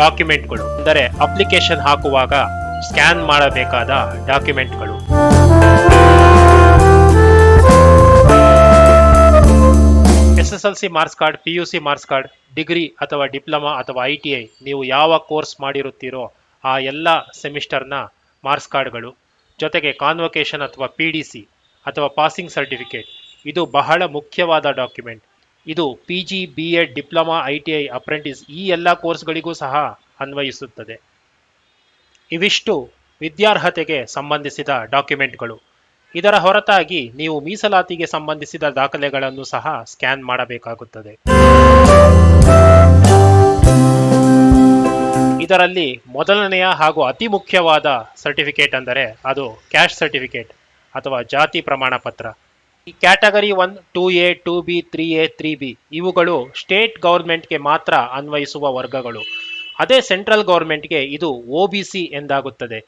ಡಾಕ್ಯುಮೆಂಟ್ಗಳು, ಅಂದರೆ ಅಪ್ಲಿಕೇಶನ್ ಹಾಕುವಾಗ ಸ್ಕ್ಯಾನ್ ಮಾಡಬೇಕಾದ ಡಾಕ್ಯುಮೆಂಟ್ಗಳು. S S L C marks card, P U C marks card, degree ಅಥವಾ diploma ಅಥವಾ ಐ ಟಿ ಐ, ನೀವು ಯಾವ ಕೋರ್ಸ್ ಮಾಡಿರುತ್ತೀರೋ ಆ ಎಲ್ಲ ಸೆಮಿಸ್ಟರ್ನ ಮಾರ್ಕ್ಸ್ ಕಾರ್ಡ್ಗಳು, ಜೊತೆಗೆ ಕಾನ್ವೊಕೇಶನ್ ಅಥವಾ ಪಿ ಡಿ ಸಿ ಅಥವಾ ಪಾಸಿಂಗ್ ಸರ್ಟಿಫಿಕೇಟ್, ಇದು ಬಹಳ ಮುಖ್ಯವಾದ ಡಾಕ್ಯುಮೆಂಟ್. ಇದು PG BEd diploma ITI apprentice ಈ ಎಲ್ಲ ಕೋರ್ಸ್ಗಳಿಗೂ ಸಹ ಅನ್ವಯಿಸುತ್ತದೆ. ಇವಿಷ್ಟು ವಿದ್ಯಾರ್ಹತೆಗೆ ಸಂಬಂಧಿಸಿದ ಡಾಕ್ಯುಮೆಂಟ್ಗಳು. ಇದರ ಹೊರತಾಗಿ ನೀವು ಮೀಸಲಾತಿಗೆ ಸಂಬಂಧಿಸಿದ ದಾಖಲೆಗಳನ್ನು ಸಹ ಸ್ಕ್ಯಾನ್ ಮಾಡಬೇಕಾಗುತ್ತದೆ. ಇದರಲ್ಲಿ ಮೊದಲನೆಯ ಹಾಗೂ ಅತಿ ಮುಖ್ಯವಾದ ಸರ್ಟಿಫಿಕೇಟ್ ಅಂದರೆ ಅದು ಕ್ಯಾಶ್ ಸರ್ಟಿಫಿಕೇಟ್ ಅಥವಾ ಜಾತಿ ಪ್ರಮಾಣ ಪತ್ರ ಈ category one, two A, two B, three A, three B ಇವುಗಳು ಸ್ಟೇಟ್ ಗೌರ್ಮೆಂಟ್ಗೆ ಮಾತ್ರ ಅನ್ವಯಿಸುವ ವರ್ಗಗಳು. ಅದೇ ಸೆಂಟ್ರಲ್ ಗೌರ್ಮೆಂಟ್ಗೆ ಇದು ಒ ಬಿ ಸಿ ಎಂದಾಗುತ್ತದೆ.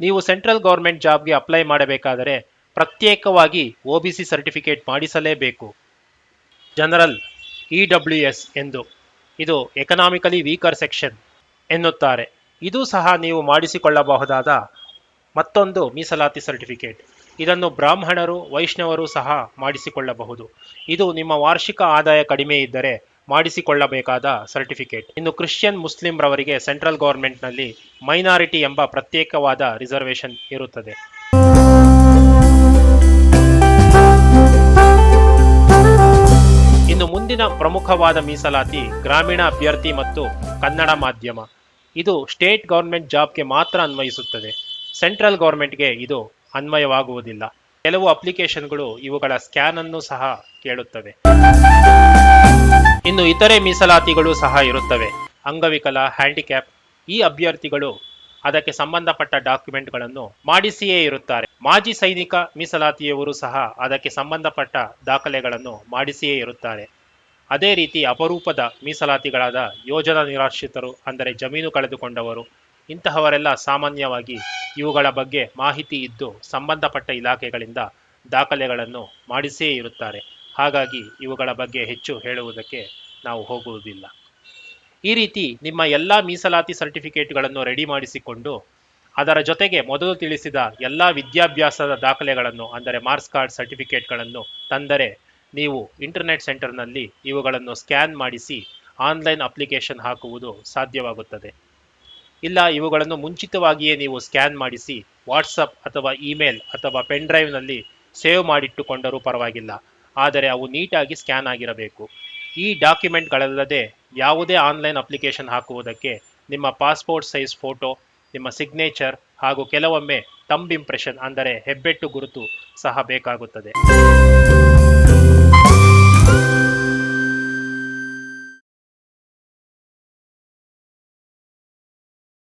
ನೀವು ಸೆಂಟ್ರಲ್ ಗೌರ್ಮೆಂಟ್ ಜಾಬ್ಗೆ ಅಪ್ಲೈ ಮಾಡಬೇಕಾದರೆ ಪ್ರತ್ಯೇಕವಾಗಿ ಒ ಬಿ ಸಿ ಸರ್ಟಿಫಿಕೇಟ್ ಮಾಡಿಸಲೇಬೇಕು. ಜನರಲ್ ಇ ಡಬ್ಲ್ಯೂ ಎಸ್ ಎಂದು. ಇದು ಎಕನಾಮಿಕಲಿ ವೀಕರ್ ಸೆಕ್ಷನ್ ಎನ್ನುತ್ತಾರೆ. ಇದು ಸಹ ನೀವು ಮಾಡಿಸಿಕೊಳ್ಳಬಹುದಾದ ಮತ್ತೊಂದು ಮೀಸಲಾತಿ ಸರ್ಟಿಫಿಕೇಟ್. ಇದನ್ನು ಬ್ರಾಹ್ಮಣರು, ವೈಷ್ಣವರು ಸಹ ಮಾಡಿಸಿಕೊಳ್ಳಬಹುದು. ಇದು ನಿಮ್ಮ ವಾರ್ಷಿಕ ಆದಾಯ ಕಡಿಮೆ ಇದ್ದರೆ ಮಾಡಿಸಿಕೊಳ್ಳಬೇಕಾದ ಸರ್ಟಿಫಿಕೇಟ್. ಇನ್ನು ಕ್ರಿಶ್ಚಿಯನ್ ಮುಸ್ಲಿಂ ರವರಿಗೆ ಸೆಂಟ್ರಲ್ ಗೌರ್ಮೆಂಟ್ನಲ್ಲಿ ಮೈನಾರಿಟಿ ಎಂಬ ಪ್ರತ್ಯೇಕವಾದ ರಿಸರ್ವೇಷನ್ ಇರುತ್ತದೆ. ಇನ್ನು ಮುಂದಿನ ಪ್ರಮುಖವಾದ ಮೀಸಲಾತಿ ಗ್ರಾಮೀಣ ಅಭ್ಯರ್ಥಿ ಮತ್ತು ಕನ್ನಡ ಮಾಧ್ಯಮ. ಇದು ಸ್ಟೇಟ್ ಗೌರ್ಮೆಂಟ್ ಜಾಬ್ಗೆ ಮಾತ್ರ ಅನ್ವಯಿಸುತ್ತದೆ. ಸೆಂಟ್ರಲ್ ಗೌರ್ಮೆಂಟ್ಗೆ ಇದು ಅನ್ವಯವಾಗುವುದಿಲ್ಲ. ಕೆಲವು ಅಪ್ಲಿಕೇಶನ್ಗಳು ಇವುಗಳ ಸ್ಕ್ಯಾನ್ ಅನ್ನು ಸಹ ಕೇಳುತ್ತವೆ. ಇನ್ನು ಇತರೆ ಮೀಸಲಾತಿಗಳು ಸಹ ಇರುತ್ತವೆ. ಅಂಗವಿಕಲ, ಹ್ಯಾಂಡಿಕ್ಯಾಪ್ ಈ ಅಭ್ಯರ್ಥಿಗಳು ಅದಕ್ಕೆ ಸಂಬಂಧಪಟ್ಟ ಡಾಕ್ಯುಮೆಂಟ್ಗಳನ್ನು ಮಾಡಿಸಿಯೇ ಇರುತ್ತಾರೆ. ಮಾಜಿ ಸೈನಿಕ ಮೀಸಲಾತಿಯವರು ಸಹ ಅದಕ್ಕೆ ಸಂಬಂಧಪಟ್ಟ ದಾಖಲೆಗಳನ್ನು ಮಾಡಿಸಿಯೇ ಇರುತ್ತಾರೆ. ಅದೇ ರೀತಿ ಅಪರೂಪದ ಮೀಸಲಾತಿಗಳಾದ ಯೋಜನಾ ನಿರಾಶ್ರಿತರು, ಅಂದರೆ ಜಮೀನು ಕಳೆದುಕೊಂಡವರು ಇಂತಹವರೆಲ್ಲ ಸಾಮಾನ್ಯವಾಗಿ ಇವುಗಳ ಬಗ್ಗೆ ಮಾಹಿತಿ ಇದ್ದು ಸಂಬಂಧಪಟ್ಟ ಇಲಾಖೆಗಳಿಂದ ದಾಖಲೆಗಳನ್ನು ಮಾಡಿಸಿಯೇ ಇರುತ್ತಾರೆ. ಹಾಗಾಗಿ ಇವುಗಳ ಬಗ್ಗೆ ಹೆಚ್ಚು ಹೇಳುವುದಕ್ಕೆ ನಾವು ಹೋಗುವುದಿಲ್ಲ. ಈ ರೀತಿ ನಿಮ್ಮ ಎಲ್ಲ ಮೀಸಲಾತಿ ಸರ್ಟಿಫಿಕೇಟ್ಗಳನ್ನು ರೆಡಿ ಮಾಡಿಸಿಕೊಂಡು ಅದರ ಜೊತೆಗೆ ಮೊದಲು ತಿಳಿಸಿದ ಎಲ್ಲ ವಿದ್ಯಾಭ್ಯಾಸದ ದಾಖಲೆಗಳನ್ನು, ಅಂದರೆ ಮಾರ್ಕ್ಸ್ ಕಾರ್ಡ್ ಸರ್ಟಿಫಿಕೇಟ್ಗಳನ್ನು ತಂದರೆ ನೀವು ಇಂಟರ್ನೆಟ್ ಸೆಂಟರ್ನಲ್ಲಿ ಇವುಗಳನ್ನು ಸ್ಕ್ಯಾನ್ ಮಾಡಿಸಿ ಆನ್ಲೈನ್ ಅಪ್ಲಿಕೇಶನ್ ಹಾಕುವುದು ಸಾಧ್ಯವಾಗುತ್ತದೆ. ಇಲ್ಲ, ಇವುಗಳನ್ನು ಮುಂಚಿತವಾಗಿಯೇ ನೀವು ಸ್ಕ್ಯಾನ್ ಮಾಡಿಸಿ ವಾಟ್ಸಪ್ ಅಥವಾ ಇಮೇಲ್ ಅಥವಾ ಪೆನ್ ಡ್ರೈವ್ನಲ್ಲಿ ಸೇವ್ ಮಾಡಿಟ್ಟುಕೊಂಡರೂ ಪರವಾಗಿಲ್ಲ. ಆದರೆ ಅವು ನೀಟಾಗಿ ಸ್ಕ್ಯಾನ್ ಆಗಿರಬೇಕು. ಈ ಡಾಕ್ಯುಮೆಂಟ್ಗಳಲ್ಲದೆ ಯಾವುದೇ ಆನ್ಲೈನ್ ಅಪ್ಲಿಕೇಶನ್ ಹಾಕುವುದಕ್ಕೆ ನಿಮ್ಮ ಪಾಸ್ಪೋರ್ಟ್ ಸೈಜ್ ಫೋಟೋ, ನಿಮ್ಮ ಸಿಗ್ನೇಚರ್ ಹಾಗೂ ಕೆಲವೊಮ್ಮೆ ತಂಬ್ ಇಂಪ್ರೆಷನ್ ಅಂದರೆ ಹೆಬ್ಬೆಟ್ಟು ಗುರುತು ಸಹ ಬೇಕಾಗುತ್ತದೆ.